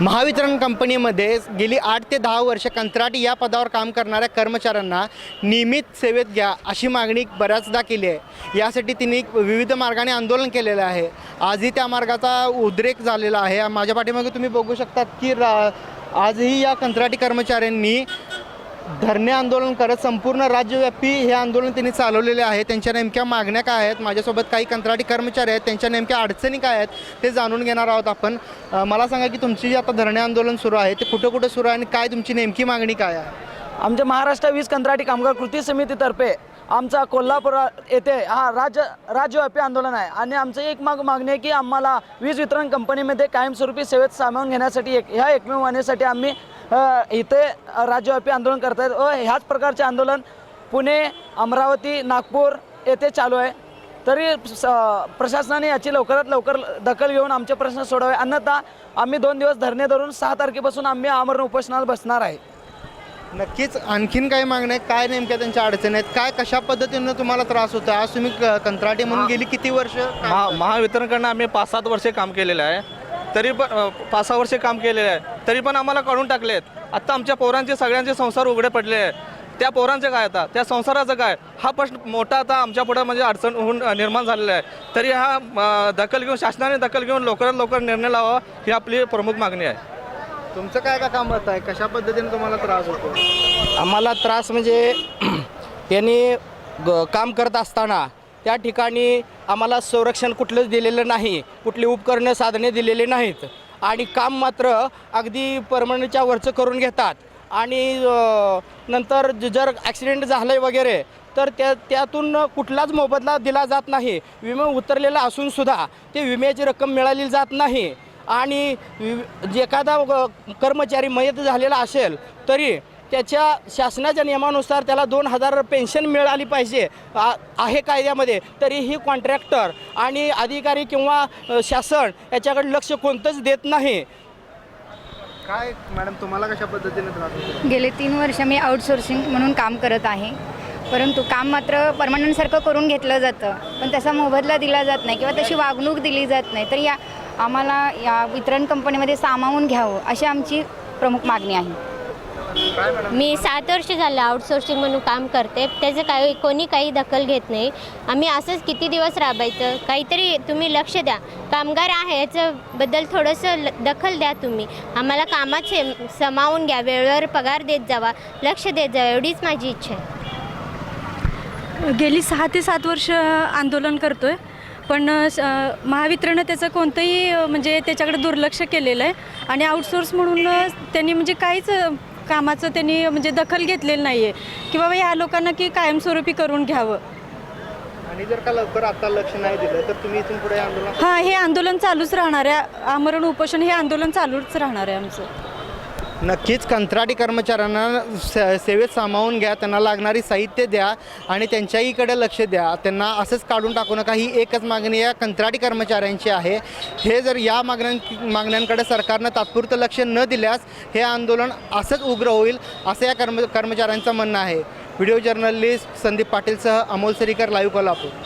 महावितरण कंपनीमध्ये गेली आठ ते दहा वर्ष कंत्राटी या पदावर काम करणाऱ्या कर्मचाऱ्यांना नियमित सेवेत घ्या अशी मागणी बऱ्याचदा केली आहे. यासाठी तिने विविध मार्गाने आंदोलन केलेलं आहे. आजही त्या मार्गाचा उद्रेक झालेला आहे. माझ्या पाठीमागे तुम्ही बघू शकतात की रा आजही या कंत्राटी कर्मचाऱ्यांनी धरणे आंदोलन करत संपूर्ण राज्यव्यापी हे आंदोलन त्यांनी चालवलेले आहे. त्यांच्या नेमक्या मागण्या काय आहेत? माझ्यासोबत काही कंत्राटी कर्मचारी आहेत. त्यांच्या नेमक्या अडचणी काय आहेत? ते जाणून घेणार आहोत आपण. मला सांगा की तुमची जी आता धरणे आंदोलन सुरू आहे ते कुठं कुठं सुरू आहे आणि काय तुमची नेमकी मागणी काय आहे? आमच्या महाराष्ट्र वीज कंत्राटी कामगार कृती समितीतर्फे आमचा कोल्हापूर येथे हा राज्य राज्यव्यापी आंदोलन आहे. आणि आमचं एक माग मागणी आहे की आम्हाला वीज वितरण कंपनीमध्ये कायमस्वरूपी सेवेत सामावून घेण्यासाठी एक ह्या एकमेव मागणीसाठी आम्ही इथे राज्यव्यापी आंदोलन करत आहेत व ह्याच प्रकारचे आंदोलन पुणे अमरावती नागपूर येथे चालू आहे. तरी स प्रशासनाने याची लवकरात लवकर दखल घेऊन आमचे प्रश्न सोडावे अन्यथा आम्ही दोन दिवस धरणे धरून सहा तारखेपासून आम्ही आमरण उपोषणाला बसणार आहे. नक्कीच आणखीन काही मागण्या आहेत? काय नेमक्या त्यांच्या अडचणी आहेत? काय कशा पद्धतीनं तुम्हाला त्रास होतो आज तुम्ही क- कंत्राटी म्हणून गेली किती वर्ष काम महा महावितरणकडनं आम्ही पाच सात वर्षे काम केलेलं आहे. तरी पण अ, पाच सहा वर्षे काम केलेलं आहे. तरी पण आम्हाला काढून टाकले आहेत आत्ता आमच्या पोरांचे सगळ्यांचे संसार उघडे पडले आहेत. त्या पोरांचे काय आता? त्या संसाराचं काय? हा प्रश्न मोठा आता आमच्या पुढे म्हणजे अडचण होऊन अ, निर्माण झालेला आहे. तरी हा अ, दखल घेऊन शासनाने दखल घेऊन लवकरात लवकर निर्णय लावा ही आपली प्रमुख मागणी आहे. तुमचं काय का काम मत आहे? कशा पद्धतीने तुम्हाला त्रास होतो? आम्हाला त्रास म्हणजे त्यांनी ग काम करत असताना त्या ठिकाणी आम्हाला संरक्षण कुठलंच दिलेलं नाही कुठली उपकरणं साधने दिलेली नाहीत. आणि काम मात्र अगदी परमनंटच्या वरचं करून घेतात. आणि अ, नंतर ज- जर ॲक्सिडेंट झालं आहे वगैरे तर त्या त्यातून कुठलाच मोबदला दिला जात नाही. विमा उतरलेला असूनसुद्धा ते विम्याची रक्कम मिळाली जात नाही. आणि वि- जे एखादा कर्मचारी मयत झालेला असेल तरी त्याच्या शासनाच्या नियमानुसार त्याला दोन हजार पेन्शन मिळाली पाहिजे आ- आहे कायद्यामध्ये. तरीही कॉन्ट्रॅक्टर आणि अधिकारी किंवा शासन याच्याकडे लक्ष कोणतंच देत नाही. काय मॅडम तुम्हाला कशा पद्धतीने त्रास गेले तीन वर्ष मी आउटसोर्सिंग म्हणून काम करत आहे. परंतु काम मात्र परमनंटसारखं करून घेतलं जातं. पण तसा मोबदला दिला जात नाही किंवा तशी वागणूक दिली जात नाही. तर या आम्हाला या वितरण कंपनीमध्ये सामावून घ्यावं अशी आमची प्रमुख मागणी आहे. मी सात वर्ष झालं आउटसोर्सिंग म्हणून काम करते. त्याचं काही कोणी काही दखल घेत नाही. आम्ही असंच किती दिवस राबायचं? काहीतरी तुम्ही लक्ष द्या. कामगार आहे याच्याबद्दल थोडंसं ल- दखल द्या तुम्ही. आम्हाला कामात से समावून घ्या. वेळेवर पगार देत जावा. लक्ष देत जावा एवढीच माझी इच्छा आहे. गेली सहा ते सात वर्ष आंदोलन करतो आहे पण महावितरणनं त्याचं कोणतंही म्हणजे त्याच्याकडे दुर्लक्ष केलेलं आहे. आणि आउटसोर्स म्हणून त्यांनी म्हणजे काहीच कामाचं त्यांनी म्हणजे दखल घेतलेलं नाही आहे की बाबा या लोकांना की कायमस्वरूपी करून घ्यावं. आणि जर का लवकर आता लक्ष नाही दिलं तर तुम्ही इथून पुढे आंदोलन हां हे आंदोलन चालूच राहणार आहे. आमरण उपोषण हे आंदोलन चालूच राहणार आहे आमचं. नक्कीच कंत्राटी कर्मचाऱ्यांना से सेवेत सामावून घ्या त्यांना लागणारी साहित्य द्या आणि त्यांच्याहीकडे लक्ष द्या. त्यांना असंच काढून टाकू नका ही एकच मागणी या कंत्राटी कर्मचाऱ्यांची आहे. हे जर या मागण्यां मागण्यांकडे सरकारनं तात्पुरतं लक्ष न दिल्यास हे आंदोलन असंच उग्र होईल असं या कर्म कर्मचाऱ्यांचं म्हणणं आहे. व्हिडिओ जर्नलिस्ट संदीप पाटीलसह अमोल सरीकर लाईव्ह कोल्हापूर.